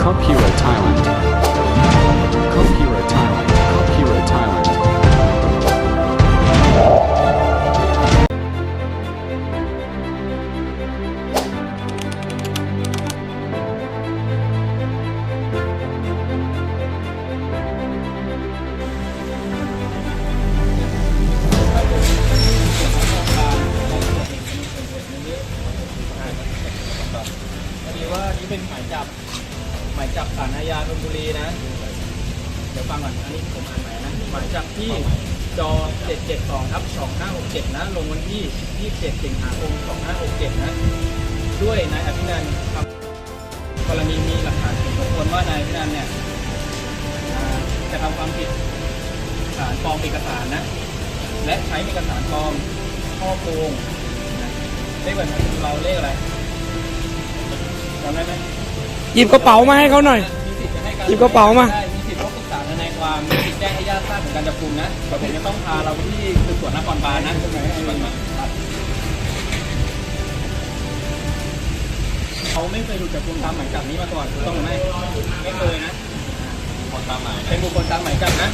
Coke Hero Thailand. Coke Hero Thailand. Coke Hero Thailand. พอดีว่านี่เป็นหมายจับ ห มายจับศาลอาญาธนบุรีนะ เดี๋ยวฟังก่อนอันนี้ผมอ่านหมายนะหมายจับที่จอ772ทับ2567 นะ ลงวันที่ 27 สิงหาคม 2567 นะ ด้วยนายอภินันท์ครับกรณีมีหลักฐานสมควรว่านายอภินันท์เนี่ยอ่ากระทำความผิดฐานปลอมเอกสารนะ และใช้เอกสารปลอมช่อโกงเลขบัตรประชาชนเราเลขอะไร หยิบกระเป๋ามาให้เขาหน่อย มีสิทธิ์จะให้การหยิบกระเป๋ามา ได้มีสิทธิ์ต้องปรึกษาทนายความมีสิทธิ์แจ้งให้ญาติทราบถึงการจับกุมนะแต่ผมจะต้องพาเราไปที่สืบสวนนครบาลนะตรงไหนไอ้บัตรมาครับเขาไม่เคยถูกจับกุมตามหมายจับนี้มาก่อนถูกต้องหรือไม่ไม่เคยนะคนตามหมายเป็นบุคคลตามหมายจับนะ